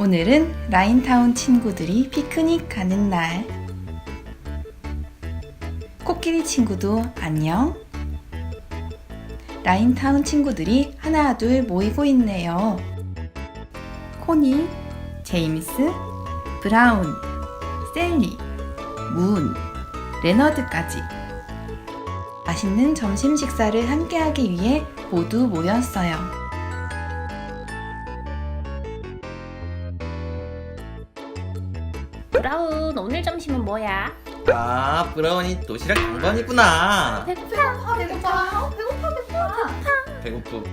오늘은 라인타운 친구들이 피크닉 가는 날. 코끼리 친구도 안녕. 라인타운 친구들이 하나 둘 모이고 있네요. 코니, 제임스, 브라운, 셀리, 문, 레너드까지. 맛있는 점심 식사를 함께하기 위해 모두 모였어요. 브라운 오늘 점심은 뭐야? 아 브라운이 도시락 당번이구나 배고파 배고파 배고프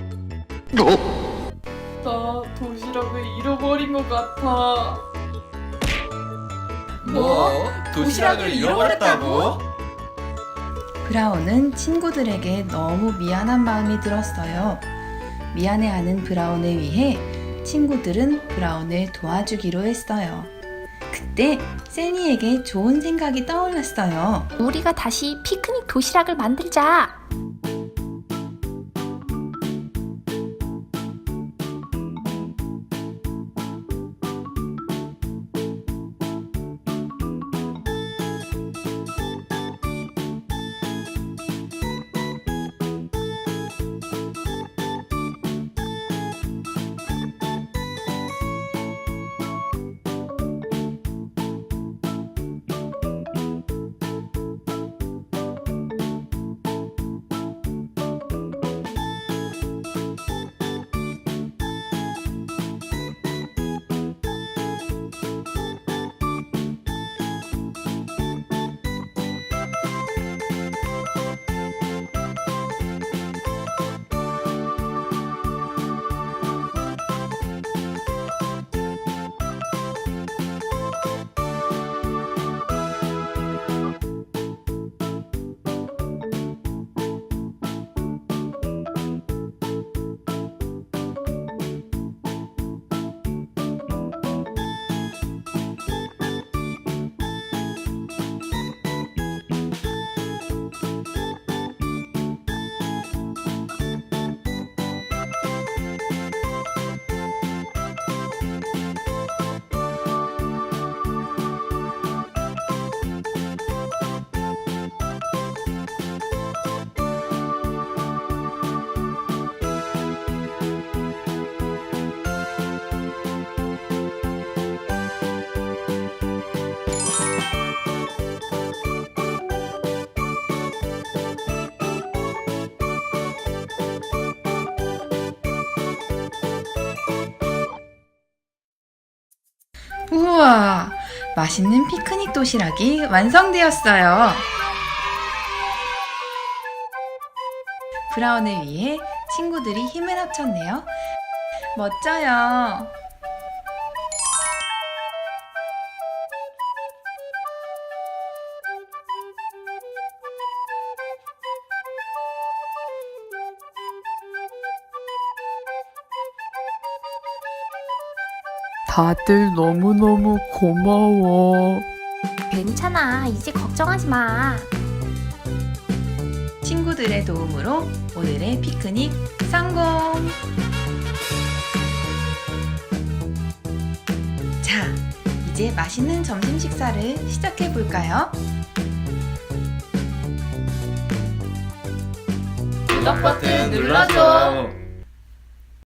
나 도시락을 잃어버린 것 같아. 뭐? 도시락을 잃어버렸다고? 브라운은 친구들에게 너무 미안한 마음이 들었어요. 미안해하는 브라운을 위해 친구들은 브라운을 도와주기로 했어요. 그때 세니에게 좋은 생각이 떠올랐어요. 우리가 다시 피크닉 도시락을 만들자 우와! 맛있는 피크닉 도시락이 완성되었어요. 브라운을 위해 친구들이 힘을 합쳤네요. 멋져요. 다들 너무너무 고마워. 괜찮아 이제 걱정하지 마 친구들의 도움으로 오늘의 피크닉 성공! 자, 이제 맛있는 점심 식사를 시작해 볼까요? 구독 버튼 눌러줘